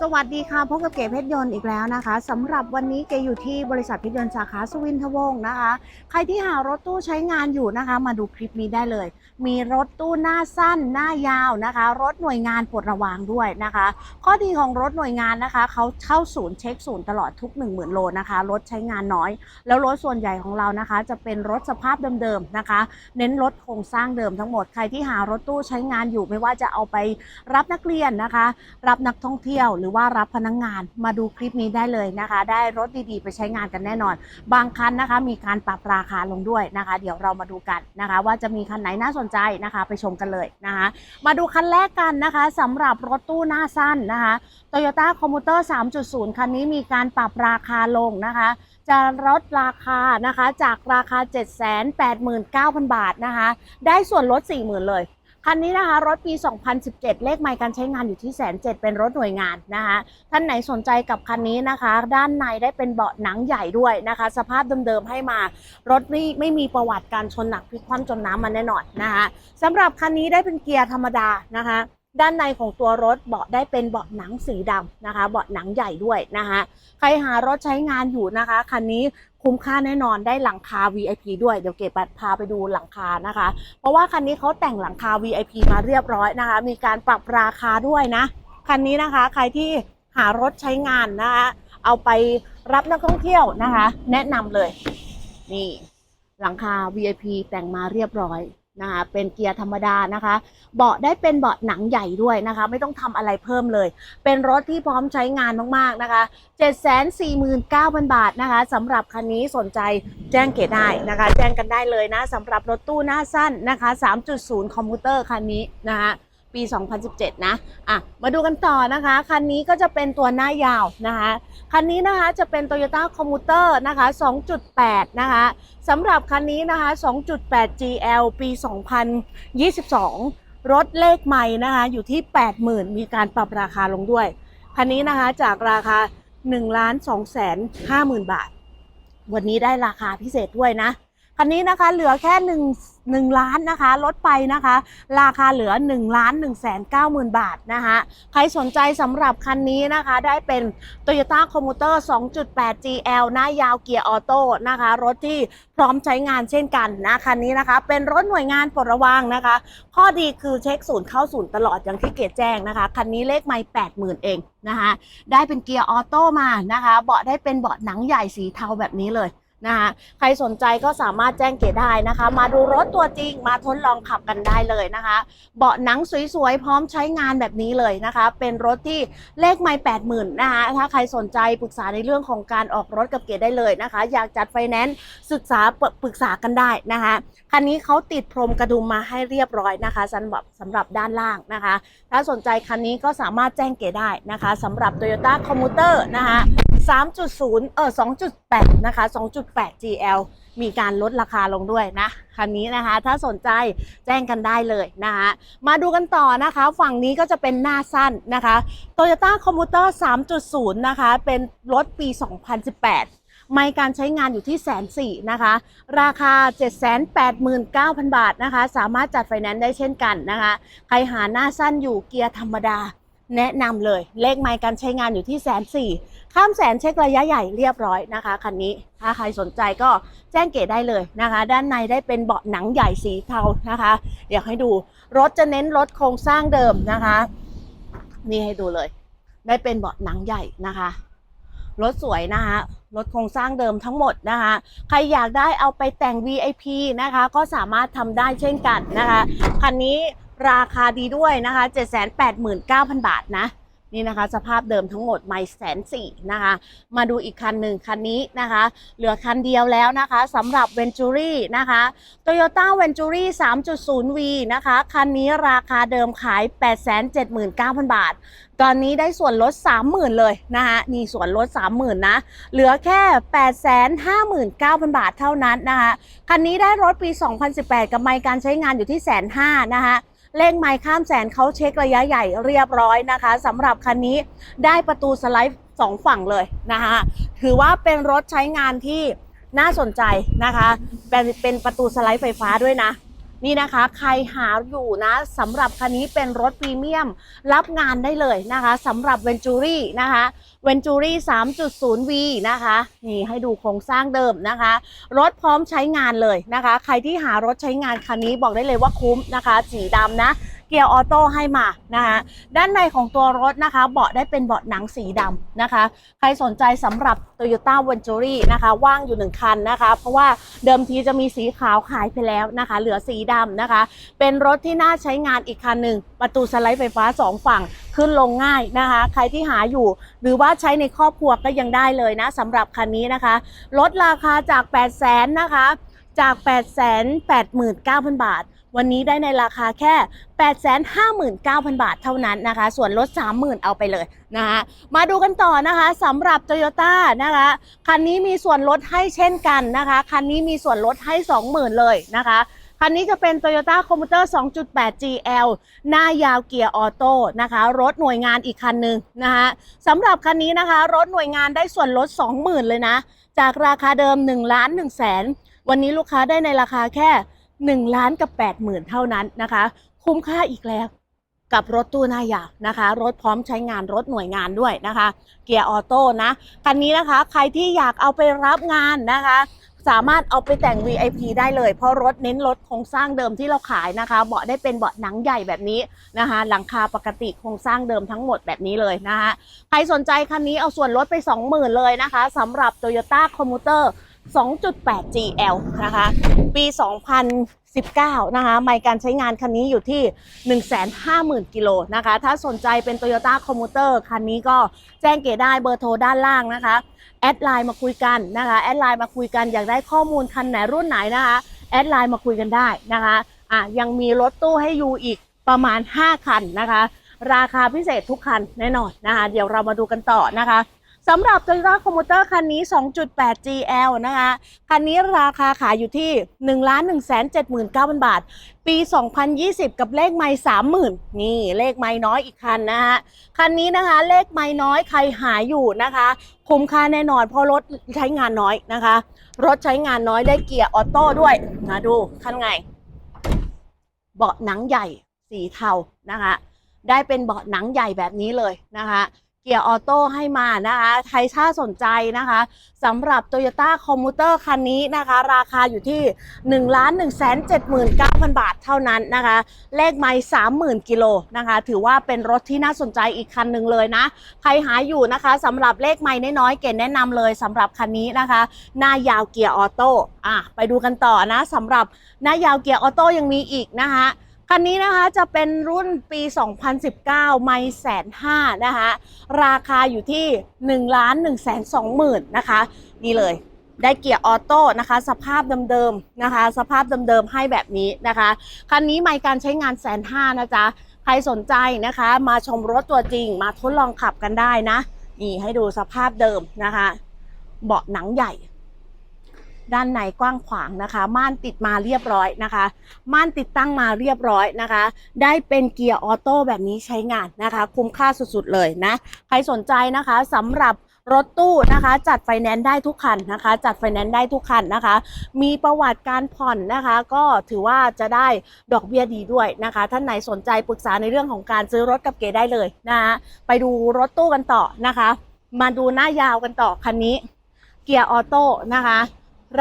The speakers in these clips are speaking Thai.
สวัสดีค่ะพบกับเก๋เพชรยนต์อีกแล้วนะคะสำหรับวันนี้เก๋อยู่ที่บริษัทเพชรยนต์สาขาสุวินทวงศ์นะคะ ใครที่หารถตู้ใช้งานอยู่นะคะ มาดูคลิปนี้ได้เลย มีรถตู้หน้าสั้นหน้ายาวนะคะ รถหน่วยงานปลดระวางด้วยนะคะ ข้อดีของรถหน่วยงานนะคะเขาเข้าศูนย์เช็คศูนย์ตลอดทุก 1 0,000 โลนะคะ รถใช้งานน้อย แล้วรถส่วนใหญ่ของเรานะคะ จะเป็นรถสภาพเดิมๆนะคะ เน้นรถโครงสร้างเดิมทั้งหมดใครที่หารถตู้ใช้งานอยู่ไม่ว่าจะเอาไปรับนักเรียนนะคะ รับนักท่องเที่ยวรือว่ารับพนักงงานมาดูคลิปนี้ได้เลยนะคะ ได้รถดีๆ ไปใช้งานกันแน่นอน บางคันนะคะ มีการปรับราคาลงด้วยนะคะ เดี๋ยวเรามาดูกันนะคะ ว่าจะมีคันไหนน่าสนใจนะคะ ไปชมกันเลยนะคะ มาดูคันแรกกันนะคะสำหรับรถตู้หน้าสั้นนะคะ Toyota Commuter 3.0 คันนี้มีการปรับราคาลงนะคะจะลดราคานะคะจากราคา 789,000 บาทนะคะ ได้ส่วนลด 40,000 เลย คันนี้นะคะรถปี 2017 เลขไมล์การใช้งานอยู่ที่แสนเเป็นรถหน่วยงานนะคะท่านไหนสนใจกับคันนี้นะคะ ด้านในได้เป็นเบาะหนังใหญ่ด้วยนะคะ สภาพเดิมๆให้มา รถไม่ไม่มีประวัติการชนหนักพลิกคว่ำจมน้ำมาแน่นอนนะคะสำหรับคันนี้ได้เป็นเกียร์ธรรมดานะคะด้านในของตัวรถเบาะได้เป็นเบาะหนังสีดำนะคะ เบาะหนังใหญ่ด้วยนะคะ ใครหารถใช้งานอยู่นะคะ คันนี้ คุ้มค่าแน่นอนได้หลังคา VIP ด้วยเดี๋ยวเก็บพาไปดูหลังคานะคะ เพราะว่าคันนี้เขาแต่งหลังคา VIP มาเรียบร้อยนะคะ มีการปรับราคาด้วยนะ คันนี้นะคะ ใครที่หารถใช้งานนะคะ เอาไปรับนักท่องเที่ยวนะคะ แนะนำเลย นี่ หลังคา VIP แต่งมาเรียบร้อย นะคะเป็นเกียร์ธรรมดานะคะ เบาะได้เป็นเบาะหนังใหญ่ด้วยนะคะ ไม่ต้องทำอะไรเพิ่มเลย เป็นรถที่พร้อมใช้งานมากๆนะคะ 749,000 บาทนะคะสำหรับคันนี้สนใจแจ้งเกตได้นะคะ แจ้งกันได้เลยนะสำหรับรถตู้หน้าสั้นนะคะ 3.0 คอมพิวเตอร์คันนี้นะคะ ปี 2017 นะอะมาดูกันต่อนะคะ คันนี้ก็จะเป็นตัวหน้ายาวนะคะ คันนี้นะคะจะเป็น Toyota Commuter นะคะ 2.8 นะคะสำหรับคันนี้นะคะ 2.8 GL ปี 2022 รถเลขใหม่นะคะ อยู่ที่ 80,000 มีการปรับราคาลงด้วย คันนี้นะคะจากราคา1ล้าน2แสน5หมื่นบาท วันนี้ได้ราคาพิเศษด้วยนะ คันนี้นะคะเหลือแค่1 1ล้านนะคะลดไปนะคะ ราคาเหลือ1ล้าน1แสน9หมื่นบาทนะคะใครสนใจสำหรับคันนี้นะคะได้เป็น Toyota Commuter 2.8 GL หน้ายาวเกียร์ออโต้นะคะ รถที่พร้อมใช้งานเช่นกันนะคันนี้นะคะ เป็นรถหน่วยงานปลดระวางนะคะ ข้อดีคือเช็คศูนย์เข้าศูนย์ตลอดอย่างที่เกดแจ้งนะคะคันนี้เลขไม่แปดหมื่นเองนะคะได้เป็นเกียร์ออโต้มานะคะ เบาะได้เป็นเบาะหนังใหญ่สีเทาแบบนี้เลย นะคะใครสนใจก็สามารถแจ้งเกดได้นะคะ มาดูรถตัวจริงมาทดลองขับกันได้เลยนะคะ เบาะหนังสวยๆ พร้อมใช้งานแบบนี้เลยนะคะ เป็นรถที่เลขไม่แปดหมื่นนะคะถ้าใครสนใจปรึกษาในเรื่องของการออกรถกับเกดได้เลยนะคะ อยากจัดไฟแนนซ์ศึกษาปรึกษากันได้นะคะคันนี้เขาติดพรมกระดุมมาให้เรียบร้อยนะคะสำหรับสำหรับด้านล่างนะคะ ถ้าสนใจคันนี้ก็สามารถแจ้งเก๋ได้นะคะสำหรับ Toyota Commuter นะคะ3.0 เออ 2.8 นะคะ 2.8 GL มีการลดราคาลงด้วยนะ คันนี้นะคะ ถ้าสนใจแจ้งกันได้เลยนะคะ มาดูกันต่อนะคะ ฝั่งนี้ก็จะเป็นหน้าสั้นนะคะ Toyota Commuter 3.0 นะคะ เป็นรถปี 2018ไม่การใช้งานอยู่ที่แสนสี่นะคะ ราคา 789,000 บาทนะคะ สามารถจัดไฟแนนซ์ได้เช่นกันนะคะ ใครหาหน้าสั้นอยู่เกียร์ธรรมดา แนะนำเลย เลขไมล์การใช้งานอยู่ที่แสนสี่ข้ามแสนเช็คระยะใหญ่เรียบร้อยนะคะคันนี้ ถ้าใครสนใจก็แจ้งเกตได้เลยนะคะ ด้านในได้เป็นเบาะหนังใหญ่สีเทานะคะเดี๋ยวให้ดูรถจะเน้นรถโครงสร้างเดิมนะคะ นี่ให้ดูเลย ได้เป็นเบาะหนังใหญ่นะคะรถสวยนะคะรถโครงสร้างเดิมทั้งหมดนะคะ ใครอยากได้เอาไปแต่ง VIP นะคะ ก็สามารถทำได้เช่นกันนะคะ คันนี้ ราคาดีด้วยนะคะ 789,000 บาทนะ นี่นะคะ สภาพเดิมทั้งหมดไม่แสนสี่นะคะ มาดูอีกคันหนึ่งคันนี้นะคะ เหลือคันเดียวแล้วนะคะสำหรับ Venturi นะคะ Toyota Venturi 3.0V นะคะ คันนี้ราคาเดิมขาย 879,000 บาท ตอนนี้ได้ส่วนลด 30,000 เลยนะคะนี่ส่วนลด 30,000 นะ เหลือแค่ 859,000 บาทเท่านั้นนะคะ คันนี้ได้รถปี 2018 กับไมล์การใช้งานอยู่ที่แสนห้านะคะ เลขไมล์ข้ามแสนเขาเช็คระยะใหญ่เรียบร้อยนะคะสำหรับคันนี้ได้ประตูสไลด์สองฝั่งเลยนะคะถือว่าเป็นรถใช้งานที่น่าสนใจนะคะ เป็นเป็นประตูสไลด์ไฟฟ้าด้วยนะ นี่นะคะ ใครหาอยู่นะสำหรับคันนี้เป็นรถพรีเมียม รับงานได้เลยนะคะสำหรับเวนจูรี่นะคะเวนจูรี่ 3.0V นะคะ นี่ให้ดูโครงสร้างเดิมนะคะ รถพร้อมใช้งานเลยนะคะ ใครที่หารถใช้งานคันนี้บอกได้เลยว่าคุ้มนะคะ สีดำนะ เกียร์ออโต้ให้มานะคะด้านในของตัวรถนะคะ เบาะได้เป็นเบาะหนังสีดำนะคะ ใครสนใจสำหรับ Toyota v e n t u r y นะคะ ว่างอยู่หนึ่งคันนะคะ เพราะว่าเดิมทีจะมีสีขาวขายไปแล้วนะคะ เหลือสีดำนะคะ เป็นรถที่น่าใช้งานอีกคันหนึ่งประตูสไลด์ไฟฟ้าสองฝั่งขึ้นลงง่ายนะคะ ใครที่หาอยู่ หรือว่าใช้ในครอบครัวก็ยังได้เลยนะสำหรับคันนี้นะคะลดราคาจาก 800,000นะคะจาก 8 8 9 0 0 0 บาท วันนี้ได้ในราคาแค่ 859,000 บาทเท่านั้นนะคะ ส่วนลด 30,000 เอาไปเลยนะคะมาดูกันต่อนะคะสำหรับ Toyota นะคะคันนี้มีส่วนลดให้เช่นกันนะคะคันนี้มีส่วนลดให้ 20,000 เลยนะคะคันนี้จะเป็น Toyota Commuter 2.8 GL หน้ายาวเกียร์ออโต้นะคะ รถหน่วยงานอีกคันหนึ่งนะคะสำหรับคันนี้นะคะ รถหน่วยงานได้ส่วนลด 20,000 เลยนะ จากราคาเดิม1ล้าน1แสนวันนี้ลูกค้าได้ในราคาแค่ 1ล้านกับ 80,000 เท่านั้นนะคะ คุ้มค่าอีกแล้วกับรถตู้หน้ายาวนะคะ รถพร้อมใช้งานรถหน่วยงานด้วยนะคะ เกียร์ออโต้นะคันนี้นะคะใครที่อยากเอาไปรับงานนะคะ สามารถเอาไปแต่ง VIP ได้เลย เพราะรถเน้นรถโครงสร้างเดิมที่เราขายนะคะ เบาะได้เป็นเบาะหนังใหญ่แบบนี้นะคะ หลังคาปกติโครงสร้างเดิมทั้งหมดแบบนี้เลยนะคะ ใครสนใจคันนี้เอาส่วนลดไป 20,000 เลยนะคะสำหรับ Toyota Commuter 2.8 GL นะคะ ปี 2019 นะคะ ไมล์การใช้งานคันนี้อยู่ที่ 150,000 กิโลนะคะ ถ้าสนใจเป็น Toyota Commuter คันนี้ก็แจ้งเกได้เบอร์โทรด้านล่างนะคะ แอดไลน์มาคุยกันนะคะ แอดไลน์มาคุยกันอยากได้ข้อมูลคันไหนรุ่นไหนนะคะ แอดไลน์มาคุยกันได้นะคะอะยังมีรถตู้ให้อยู่อีกประมาณ 5 คันนะคะ ราคาพิเศษทุกคันแน่นอนนะคะ เดี๋ยวเรามาดูกันต่อนะคะ สำหรับ Toyota Commuter คันนี้ 2.8 GL นะคะ คันนี้ราคาขายอยู่ที่ 1 1 7 9 0 0 0 บาท ปี 2020 กับเลขไม่30,000 นี่เลขไม่น้อยอีกคันนะฮะ คันนี้นะคะเลขไม่น้อยใครหาอยู่นะคะ คุ้มค่าแน่นอนเพราะรถใช้งานน้อยนะคะ รถใช้งานน้อยได้เกียร์ออโต้ด้วยนะดูคันไง เบาะหนังใหญ่สีเทานะคะ ได้เป็นเบาะหนังใหญ่แบบนี้เลยนะคะ เกียร์ออโต้ให้มานะคะใครถ้าสนใจนะคะสำหรับ Toyota Commuter คันนี้นะคะ ราคาอยู่ที่ 1 1 7 9 0 0 0 บาทเท่านั้นนะคะ เลขไม่30,000 กิโลนะคะ ถือว่าเป็นรถที่น่าสนใจอีกคันหนึ่งเลยนะ ใครหาอยู่นะคะสำหรับเลขไม่น้อยๆ เกณฑ์แนะนำเลยสำหรับคันนี้นะคะ หน้ายาวเกียร์ออโต้อะไปดูกันต่อนะสำหรับหน้ายาวเกียร์ออโต้ยังมีอีกนะคะ คันนี้นะคะจะเป็นรุ่นปี 2019 ไม่แสนห้านะคะ ราคาอยู่ที่ 1 ล้าน1แสน2หมื่นนะคะ นี่เลยได้เกียร์ออโต้นะคะ สภาพเดิมๆนะคะ สภาพเดิมๆให้แบบนี้นะคะคันนี้ไม่การใช้งานแสนห้านะจ๊ะใครสนใจนะคะ มาชมรถตัวจริง มาทดลองขับกันได้นะ นี่ให้ดูสภาพเดิมนะคะ เบาะหนังใหญ่ ด้านในกว้างขวางนะคะ ม่านติดมาเรียบร้อยนะคะ ม่านติดตั้งมาเรียบร้อยนะคะ ได้เป็นเกียร์ออโต้แบบนี้ใช้งานนะคะ คุ้มค่าสุดๆเลยนะ ใครสนใจนะคะสำหรับรถตู้นะคะ จัดไฟแนนซ์ได้ทุกคันนะคะ จัดไฟแนนซ์ได้ทุกคันนะคะ มีประวัติการผ่อนนะคะ ก็ถือว่าจะได้ดอกเบี้ยดีด้วยนะคะ ท่านไหนสนใจปรึกษาในเรื่องของการซื้อรถกับเก๋ได้เลยนะคะไปดูรถตู้กันต่อนะคะ มาดูหน้ายาวกันต่อคันนี้ เกียร์ออโต้นะคะ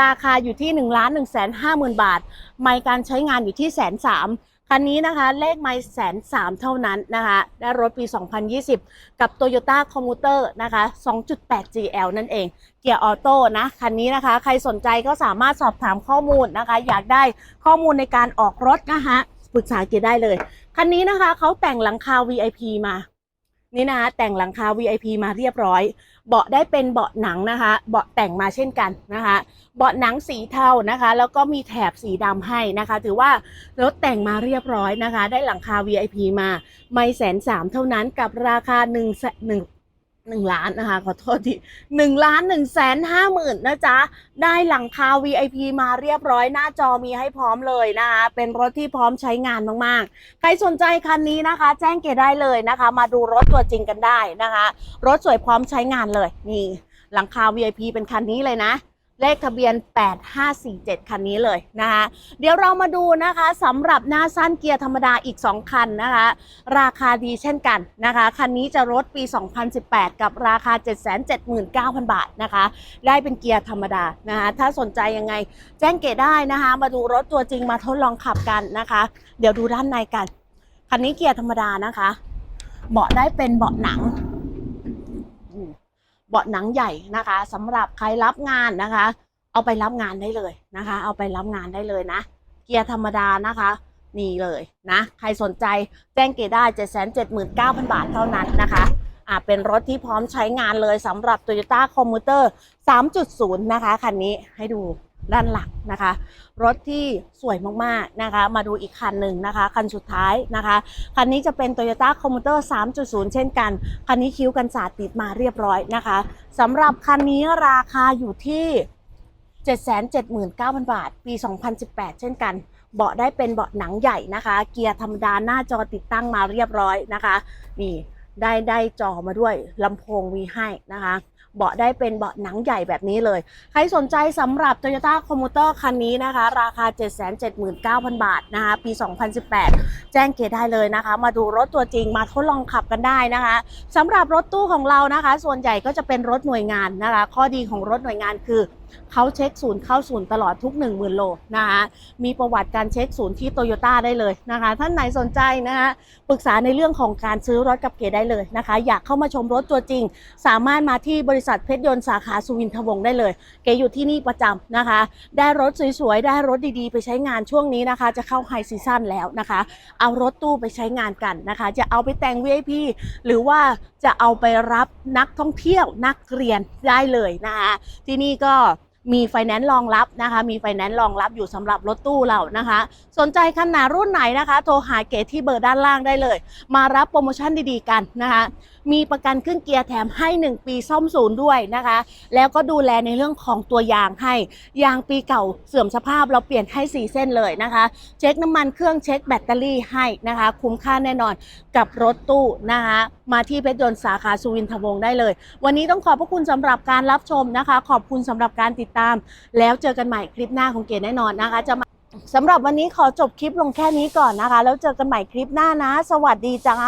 ราคาอยู่ที่1นึ่งล้านหนึ่งแสนห้าหมื่นบาท ไม่การใช้งานอยู่ที่แสนสามคันนี้นะคะเลขไม่แสนสามเท่านั้นนะคะได้รถปี 2020 กับ Toyota Commuter นะคะ 2.8 GL นั่นเอง เกียร์ออโต้นะ คันนี้นะคะใครสนใจก็สามารถสอบถามข้อมูลนะคะ อยากได้ข้อมูลในการออกรถนะคะปรึกษาเกียร์ได้เลย คันนี้นะคะเขาแต่งหลังคา VIP มา นี่นะคะแต่งหลังคา VIP มาเรียบร้อย เบาะได้เป็นเบาะหนังนะคะ เบาะแต่งมาเช่นกันนะคะ เบาะหนังสีเทานะคะ แล้วก็มีแถบสีดำให้นะคะ ถือว่ารถแต่งมาเรียบร้อยนะคะ ได้หลังคา VIP มา ไม่แสนสามเท่านั้นกับราคาหนึ่ง หนึ่งล้านนะคะ ขอโทษทีหนึ่งล้านหนึ่งแสนห้าหมื่นนะจ๊ะ ได้หลังคา VIP มาเรียบร้อยหน้าจอมีให้พร้อมเลยนะคะ เป็นรถที่พร้อมใช้งานมากๆ ใครสนใจคันนี้นะคะ แจ้งเกได้เลยนะคะ มาดูรถตัวจริงกันได้นะคะ รถสวยพร้อมใช้งานเลย นี่ หลังคา VIP เป็นคันนี้เลยนะ เลขทะเบียน 8547 คันนี้เลยนะคะเดี๋ยวเรามาดูนะคะสำหรับหน้าสั้นเกียร์ธรรมดาอีก 2 คันนะคะ ราคาดีเช่นกันนะคะ คันนี้จะรถปี 2018 กับราคา 779,000 บาทนะคะ ได้เป็นเกียร์ธรรมดานะคะถ้าสนใจยังไงแจ้งเกตได้นะคะ มาดูรถตัวจริงมาทดลองขับกันนะคะ เดี๋ยวดูด้านในกัน คันนี้เกียร์ธรรมดานะคะ เบาะได้เป็นเบาะหนัง เบาะหนังใหญ่นะคะสำหรับใครรับงานนะคะ เอาไปรับงานได้เลยนะคะ เอาไปรับงานได้เลยนะ เกียร์ธรรมดานะคะนี่เลยนะ ใครสนใจแจ้งเกตได้779,000บาทเท่านั้นนะคะอ่าเป็นรถที่พร้อมใช้งานเลยสำหรับ Toyota Commuter 3.0 นะคะ คันนี้ให้ดู ด้านหลังนะคะ รถที่สวยมากๆนะคะ มาดูอีกคันหนึ่งนะคะ คันสุดท้ายนะคะ คันนี้จะเป็น Toyota Commuter 3.0 เช่นกัน คันนี้คิ้วกันสาดติดมาเรียบร้อยนะคะสำหรับคันนี้ราคาอยู่ที่ 779,000 บาท ปี 2018 เช่นกัน เบาะได้เป็นเบาะหนังใหญ่นะคะ เกียร์ธรรมดาหน้าจอติดตั้งมาเรียบร้อยนะคะ นี่ได้ได้จอมาด้วยลำโพงมีให้นะคะ เบาะได้เป็นเบาะหนังใหญ่แบบนี้เลย ใครสนใจสำหรับ Toyota Commuter คันนี้นะคะ ราคา 779,000 บาทนะคะปี 2018 แจ้งเกตได้เลยนะคะ มาดูรถตัวจริงมาทดลองขับกันได้นะคะสำหรับรถตู้ของเรานะคะ ส่วนใหญ่ก็จะเป็นรถหน่วยงานนะคะ ข้อดีของรถหน่วยงานคือ เขาเช็คศูนย์เข้าศูนย์ตลอดทุก 1 0,000 โลนะคะมีประวัติการเช็คศูนย์ที่โตโยต้าได้เลยนะคะ ท่านไหนสนใจนะคะปรึกษาในเรื่องของการซื้อรถกับเกได้เลยนะคะ อยากเข้ามาชมรถตัวจริง สามารถมาที่บริษัทเพชรยนต์สาขาสุวินทวงศ์ได้เลย เกอยู่ที่นี่ประจำนะคะ ได้รถสวยๆได้รถดีๆ ไปใช้งานช่วงนี้นะคะ จะเข้าไฮซีซั่นแล้วนะคะ เอารถตู้ไปใช้งานกันนะคะ จะเอาไปแต่ง VIP หรือว่าจะเอาไปรับนักท่องเที่ยวนักเรียนได้เลยนะคะที่นี่ก็ มีไฟแนนซ์รองรับนะคะ มีไฟแนนซ์รองรับอยู่สำหรับรถตู้เรานะคะ สนใจขนาดรุ่นไหนนะคะ โทรหาเกตที่เบอร์ด้านล่างได้เลย มารับโปรโมชั่นดีๆกันนะคะมีประกันขึ้นเกียร์แถมให้ 1 ปีซ่อมศูนย์ด้วยนะคะ แล้วก็ดูแลในเรื่องของตัวยางให้ ยางปีเก่าเสื่อมสภาพเราเปลี่ยนให้ 4 เส้นเลยนะคะ เช็คน้ำมันเครื่องเช็คแบตเตอรี่ให้นะคะ คุ้มค่าแน่นอนกับรถตู้นะคะมาที่เพชรยนต์สาขาสุวินทวงศ์ได้เลย วันนี้ต้องขอบพระคุณสำหรับการรับชมนะคะ ขอบคุณสำหรับการติดตาม แล้วเจอกันใหม่คลิปหน้าของเกดแน่นอนนะคะ จะมาสำหรับวันนี้ขอจบคลิปลงแค่นี้ก่อนนะคะ แล้วเจอกันใหม่คลิปหน้านะ สวัสดีจ้า